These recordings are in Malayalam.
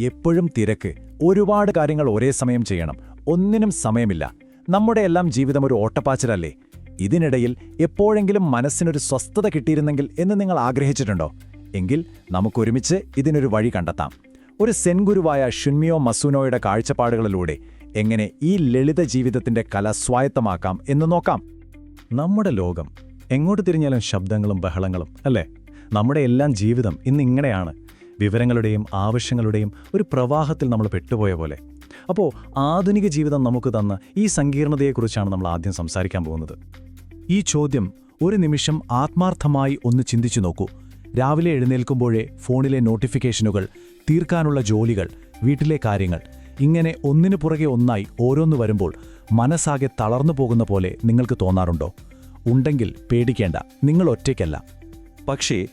എപ്പോഴും തിരക്ക്. ഒരുപാട് കാര്യങ്ങൾ ഒരേ സമയം ചെയ്യണം. ഒന്നിനും സമയമില്ല. നമ്മുടെ എല്ലാം ജീവിതം ഒരു ഓട്ടപ്പാച്ചിലല്ലേ? ഇതിനിടയിൽ എപ്പോഴെങ്കിലും മനസ്സിനൊരു സ്വസ്ഥത കിട്ടിയിരുന്നെങ്കിൽ എന്ന് നിങ്ങൾ ആഗ്രഹിച്ചിട്ടുണ്ടോ? എങ്കിൽ നമുക്കൊരുമിച്ച് ഇതിനൊരു വഴി കണ്ടെത്താം. ഒരു സെൻഗുരുവായ ഷുൻമിയോ മസൂനോയുടെ കാഴ്ചപ്പാടുകളിലൂടെ എങ്ങനെ ഈ ലളിത ജീവിതത്തിന്റെ കല സ്വായത്തമാക്കാം എന്ന് നോക്കാം. നമ്മുടെ ലോകം എങ്ങോട്ട് തിരിഞ്ഞാലും ശബ്ദങ്ങളും ബഹളങ്ങളും അല്ലേ? നമ്മുടെ എല്ലാം ജീവിതം ഇന്നിങ്ങനെയാണ്. വിവരങ്ങളുടെയും ആവശ്യങ്ങളുടെയും ഒരു പ്രവാഹത്തിൽ നമ്മൾ പെട്ടുപോയ പോലെ. അപ്പോൾ ആധുനിക ജീവിതം നമുക്ക് തന്ന ഈ സങ്കീർണതയെക്കുറിച്ചാണ് നമ്മൾ ആദ്യം സംസാരിക്കാൻ പോകുന്നത്. ഈ ചോദ്യം ഒരു നിമിഷം ആത്മാർത്ഥമായി ഒന്ന് ചിന്തിച്ചു നോക്കൂ. രാവിലെ എഴുന്നേൽക്കുമ്പോഴേ ഫോണിലെ നോട്ടിഫിക്കേഷനുകൾ തീർക്കാനുള്ള ജോലികൾ വീട്ടിലെ കാര്യങ്ങൾ ഇങ്ങനെ ഒന്നിനു പുറകെ ഒന്നായി ഓരോന്ന് വരുമ്പോൾ മനസ്സാകെ തളർന്നു പോകുന്ന പോലെ നിങ്ങൾക്ക് തോന്നാറുണ്ടോ? ഉണ്ടെങ്കിൽ പേടിക്കേണ്ട നിങ്ങൾ ഒറ്റയ്ക്കല്ല. പക്ഷേ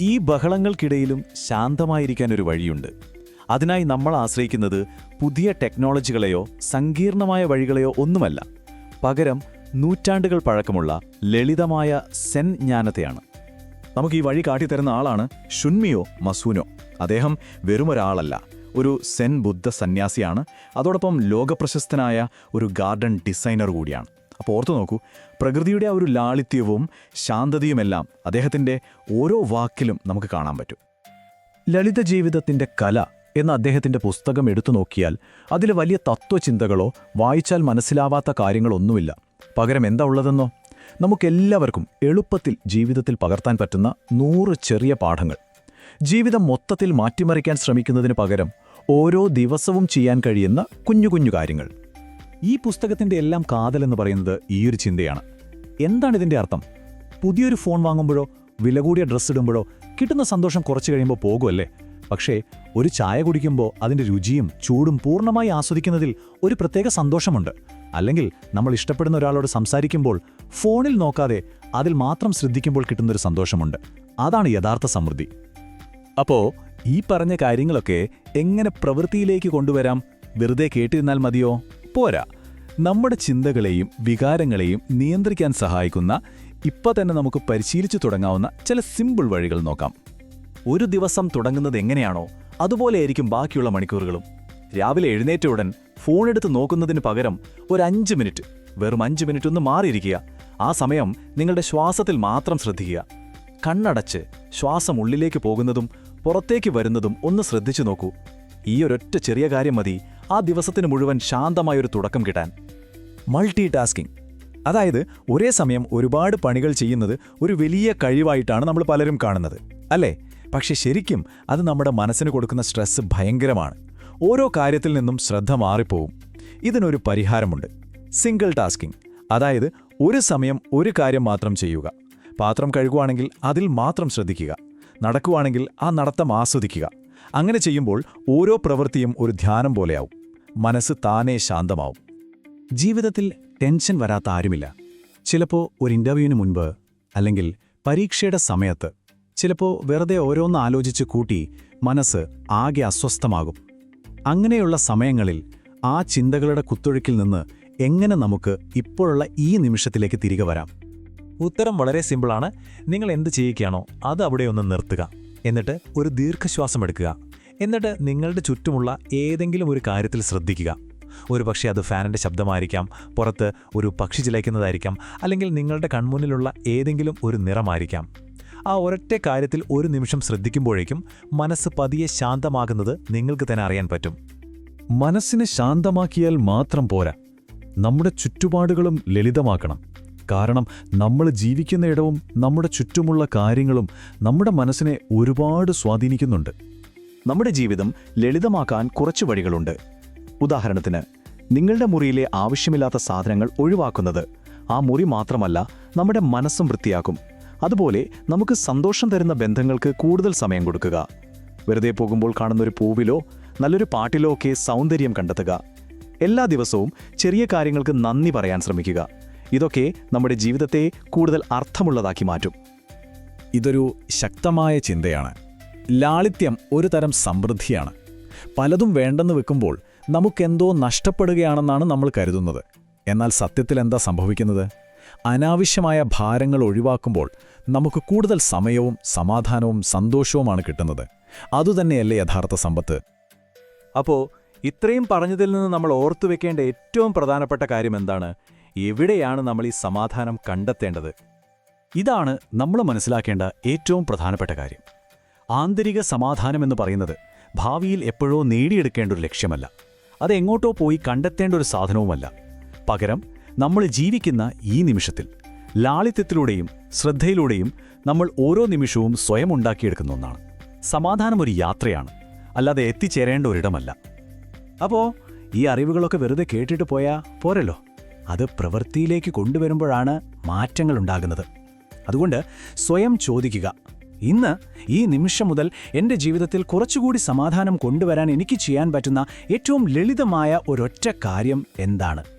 ഈ ബഹളങ്ങൾക്കിടയിലും ശാന്തമായിരിക്കാൻ ഒരു വഴിയുണ്ട്. അതിനായി നമ്മൾ ആശ്രയിക്കുന്നത് പുതിയ ടെക്നോളജികളെയോ സങ്കീർണമായ വഴികളെയോ ഒന്നുമല്ല. പകരം നൂറ്റാണ്ടുകൾ പഴക്കമുള്ള ലളിതമായ സെൻ ജ്ഞാനത്തെയാണ്. നമുക്ക് ഈ വഴി കാട്ടിത്തരുന്ന ആളാണ് ഷുൻമിയോ മസൂനോ. അദ്ദേഹം വെറുമൊരാളല്ല ഒരു സെൻ ബുദ്ധ സന്യാസിയാണ്. അതോടൊപ്പം ലോകപ്രശസ്തനായ ഒരു ഗാർഡൻ ഡിസൈനർ കൂടിയാണ്. അപ്പോൾ ഓർത്തു നോക്കൂ പ്രകൃതിയുടെ ആ ഒരു ലാളിത്യവും ശാന്തതയുമെല്ലാം അദ്ദേഹത്തിന്റെ ഓരോ വാക്കിലും നമുക്ക് കാണാൻ പറ്റും. ലളിത ജീവിതത്തിന്റെ കല എന്ന അദ്ദേഹത്തിന്റെ പുസ്തകം എടുത്തു നോക്കിയാൽ അതിൽ വലിയ തത്വചിന്തകളോ വായിച്ചാൽ മനസ്സിലാവാത്ത കാര്യങ്ങളൊന്നുമില്ല. പകരം എന്താ ഉള്ളതെന്നോ? നമുക്കെല്ലാവർക്കും എളുപ്പത്തിൽ ജീവിതത്തിൽ പകർത്താൻ പറ്റുന്ന നൂറ് ചെറിയ പാഠങ്ങൾ. ജീവിതം മൊത്തത്തിൽ മാറ്റിമറിക്കാൻ ശ്രമിക്കുന്നതിന് പകരം ഓരോ ദിവസവും ചെയ്യാൻ കഴിയുന്ന കുഞ്ഞു കുഞ്ഞു കാര്യങ്ങൾ. ഈ പുസ്തകത്തിന്റെ എല്ലാം കാതലെന്ന് പറയുന്നത് ഈയൊരു ചിന്തയാണ്. എന്താണ് ഇതിന്റെ അർത്ഥം? പുതിയൊരു ഫോൺ വാങ്ങുമ്പോഴോ വില കൂടിയ ഡ്രസ്സ് ഇടുമ്പോഴോ കിട്ടുന്ന സന്തോഷം കുറച്ച് കഴിയുമ്പോൾ പോകുമല്ലേ പക്ഷേ ഒരു ചായ കുടിക്കുമ്പോൾ അതിന്റെ രുചിയും ചൂടും പൂർണമായി ആസ്വദിക്കുന്നതിൽ ഒരു പ്രത്യേക സന്തോഷമുണ്ട്. അല്ലെങ്കിൽ നമ്മൾ ഇഷ്ടപ്പെടുന്ന ഒരാളോട് സംസാരിക്കുമ്പോൾ ഫോണിൽ നോക്കാതെ അതിൽ മാത്രം ശ്രദ്ധിക്കുമ്പോൾ കിട്ടുന്നൊരു സന്തോഷമുണ്ട്. അതാണ് യഥാർത്ഥ സമൃദ്ധി. അപ്പോൾ ഈ പറഞ്ഞ കാര്യങ്ങളൊക്കെ എങ്ങനെ പ്രവൃത്തിയിലേക്ക് കൊണ്ടുവരാം? വെറുതെ കേട്ടിരുന്നാൽ മതിയോ? പോരാ. നമ്മുടെ ചിന്തകളെയും വികാരങ്ങളെയും നിയന്ത്രിക്കാൻ സഹായിക്കുന്ന ഇപ്പം തന്നെ നമുക്ക് പരിശീലിച്ചു തുടങ്ങാവുന്ന ചില സിമ്പിൾ വഴികൾ നോക്കാം. ഒരു ദിവസം തുടങ്ങുന്നത് എങ്ങനെയാണോ അതുപോലെയായിരിക്കും ബാക്കിയുള്ള മണിക്കൂറുകളും. രാവിലെ എഴുന്നേറ്റ ഉടൻ ഫോണെടുത്ത് നോക്കുന്നതിന് പകരം ഒരു അഞ്ച് മിനിറ്റ് വെറും അഞ്ച് മിനിറ്റ് ഒന്ന് മാറിയിരിക്കുക. ആ സമയം നിങ്ങളുടെ ശ്വാസത്തിൽ മാത്രം ശ്രദ്ധിക്കുക. കണ്ണടച്ച് ശ്വാസം ഉള്ളിലേക്ക് പോകുന്നതും പുറത്തേക്ക് വരുന്നതും ഒന്ന് ശ്രദ്ധിച്ചു നോക്കൂ. ഈ ഒരൊറ്റ ചെറിയ കാര്യം മതി. ആ ദിവസത്തിന് മുഴുവൻ ശാന്തമായൊരു തുടക്കം കിട്ടാൻ. മൾട്ടി ടാസ്കിംഗ് അതായത് ഒരേ സമയം ഒരുപാട് പണികൾ ചെയ്യുന്നത് ഒരു വലിയ കഴിവായിട്ടാണ് നമ്മൾ പലരും കാണുന്നത്. അല്ലേ? പക്ഷെ ശരിക്കും അത് നമ്മുടെ മനസ്സിന് കൊടുക്കുന്ന സ്ട്രെസ് ഭയങ്കരമാണ്. ഓരോ കാര്യത്തിൽ നിന്നും ശ്രദ്ധ മാറിപ്പോവും. ഇതിനൊരു പരിഹാരമുണ്ട്. Single tasking. അതായത് ഒരു സമയം ഒരു കാര്യം മാത്രം ചെയ്യുക. പാത്രം കഴുകുവാണെങ്കിൽ അതിൽ മാത്രം ശ്രദ്ധിക്കുക. നടക്കുവാണെങ്കിൽ ആ നടത്തം ആസ്വദിക്കുക. അങ്ങനെ ചെയ്യുമ്പോൾ ഓരോ പ്രവൃത്തിയും ഒരു ധ്യാനം പോലെയാവും. മനസ്സ് താനേ ശാന്തമാവും. ജീവിതത്തിൽ ടെൻഷൻ വരാത്ത ആരുമില്ല. ചിലപ്പോൾ ഒരു ഇന്റർവ്യൂവിന് മുൻപ് അല്ലെങ്കിൽ പരീക്ഷയുടെ സമയത്ത് ചിലപ്പോൾ വെറുതെ ഓരോന്ന് ആലോചിച്ച് കൂട്ടി മനസ്സ് ആകെ അസ്വസ്ഥമാകും. അങ്ങനെയുള്ള സമയങ്ങളിൽ ആ ചിന്തകളുടെ കുത്തൊഴുക്കിൽ നിന്ന് എങ്ങനെ നമുക്ക് ഇപ്പോഴുള്ള ഈ നിമിഷത്തിലേക്ക് തിരികെ വരാം? ഉത്തരം വളരെ സിമ്പിളാണ്. നിങ്ങൾ എന്ത് ചെയ്യുകയാണോ അത് അവിടെ ഒന്ന് നിർത്തുക. എന്നിട്ട് ഒരു ദീർഘശ്വാസം എടുക്കുക. എന്നിട്ട് നിങ്ങളുടെ ചുറ്റുമുള്ള ഏതെങ്കിലും ഒരു കാര്യത്തിൽ ശ്രദ്ധിക്കുക. ഒരു പക്ഷേ അത് ഫാനിന്റെ ശബ്ദമായിരിക്കാം പുറത്ത് ഒരു പക്ഷി ചിലയ്ക്കുന്നതായിരിക്കാം അല്ലെങ്കിൽ നിങ്ങളുടെ കൺമുന്നിലുള്ള ഏതെങ്കിലും ഒരു നിറമായിരിക്കാം. ആ ഒരൊറ്റ കാര്യത്തിൽ ഒരു നിമിഷം ശ്രദ്ധിക്കുമ്പോഴേക്കും മനസ്സ് പതിയെ ശാന്തമാകുന്നത് നിങ്ങൾക്ക് തന്നെ അറിയാൻ പറ്റും. മനസ്സിനെ ശാന്തമാക്കിയാൽ മാത്രം പോരാ. നമ്മുടെ ചുറ്റുപാടുകളും ലളിതമാക്കണം. കാരണം നമ്മൾ ജീവിക്കുന്ന ഇടവും നമ്മുടെ ചുറ്റുമുള്ള കാര്യങ്ങളും നമ്മുടെ മനസ്സിനെ ഒരുപാട് സ്വാധീനിക്കുന്നുണ്ട്. നമ്മുടെ ജീവിതം ലളിതമാക്കാൻ കുറച്ച് വഴികളുണ്ട്. ഉദാഹരണത്തിന് നിങ്ങളുടെ മുറിയിലെ ആവശ്യമില്ലാത്ത സാധനങ്ങൾ ഒഴിവാക്കുന്നത് ആ മുറി മാത്രമല്ല നമ്മുടെ മനസ്സും വൃത്തിയാക്കും. അതുപോലെ നമുക്ക് സന്തോഷം തരുന്ന ബന്ധങ്ങൾക്ക് കൂടുതൽ സമയം കൊടുക്കുക. വെറുതെ പോകുമ്പോൾ കാണുന്ന ഒരു പൂവിലോ നല്ലൊരു പാട്ടിലോ ഒക്കെ സൗന്ദര്യം കണ്ടെത്തുക. എല്ലാ ദിവസവും ചെറിയ കാര്യങ്ങൾക്ക് നന്ദി പറയാൻ ശ്രമിക്കുക. ഇതൊക്കെ നമ്മുടെ ജീവിതത്തെ കൂടുതൽ അർത്ഥമുള്ളതാക്കി മാറ്റും. ഇതൊരു ശക്തമായ ചിന്തയാണ്. ലാളിത്യം ഒരു തരം സമൃദ്ധിയാണ്. പലതും വേണ്ടെന്ന് വെക്കുമ്പോൾ നമുക്കെന്തോ നഷ്ടപ്പെടുകയാണെന്നാണ് നമ്മൾ കരുതുന്നത്. എന്നാൽ സത്യത്തിൽ എന്താ സംഭവിക്കുന്നത്? അനാവശ്യമായ ഭാരങ്ങൾ ഒഴിവാക്കുമ്പോൾ നമുക്ക് കൂടുതൽ സമയവും സമാധാനവും സന്തോഷവുമാണ് കിട്ടുന്നത്. അതുതന്നെയല്ലേ യഥാർത്ഥ സമ്പത്ത്? അപ്പോൾ ഇത്രയും പറഞ്ഞതിൽ നിന്ന് നമ്മൾ ഓർത്തുവെക്കേണ്ട ഏറ്റവും പ്രധാനപ്പെട്ട കാര്യം എന്താണ്? എവിടെയാണ് നമ്മൾ ഈ സമാധാനം കണ്ടെത്തേണ്ടത്? ഇതാണ് നമ്മൾ മനസ്സിലാക്കേണ്ട ഏറ്റവും പ്രധാനപ്പെട്ട കാര്യം. ആന്തരിക സമാധാനമെന്ന് പറയുന്നത് ഭാവിയിൽ എപ്പോഴോ നേടിയെടുക്കേണ്ട ഒരു ലക്ഷ്യമല്ല. അത് എങ്ങോട്ടോ പോയി കണ്ടെത്തേണ്ട ഒരു സാധനവുമല്ല. പകരം നമ്മൾ ജീവിക്കുന്ന ഈ നിമിഷത്തിൽ ലാളിത്യത്തിലൂടെയും ശ്രദ്ധയിലൂടെയും നമ്മൾ ഓരോ നിമിഷവും സ്വയം ഉണ്ടാക്കിയെടുക്കുന്ന ഒന്നാണ്. സമാധാനം ഒരു യാത്രയാണ്. അല്ലാതെ എത്തിച്ചേരേണ്ട ഒരിടമല്ല. അപ്പോൾ ഈ അറിവുകളൊക്കെ വെറുതെ കേട്ടിട്ട് പോയാ പോരല്ലോ. അത് പ്രവൃത്തിയിലേക്ക് കൊണ്ടുവരുമ്പോഴാണ് മാറ്റങ്ങൾ ഉണ്ടാകുന്നത് അതുകൊണ്ട് സ്വയം ചോദിക്കുക. ഇന്ന് ഈ നിമിഷം മുതൽ എന്റെ ജീവിതത്തിൽ കുറച്ചുകൂടി സമാധാനം കൊണ്ടുവരാൻ എനിക്ക് ചെയ്യാൻ പറ്റുന്ന ഏറ്റവും ലളിതമായ ഒരൊറ്റ കാര്യം എന്താണ്?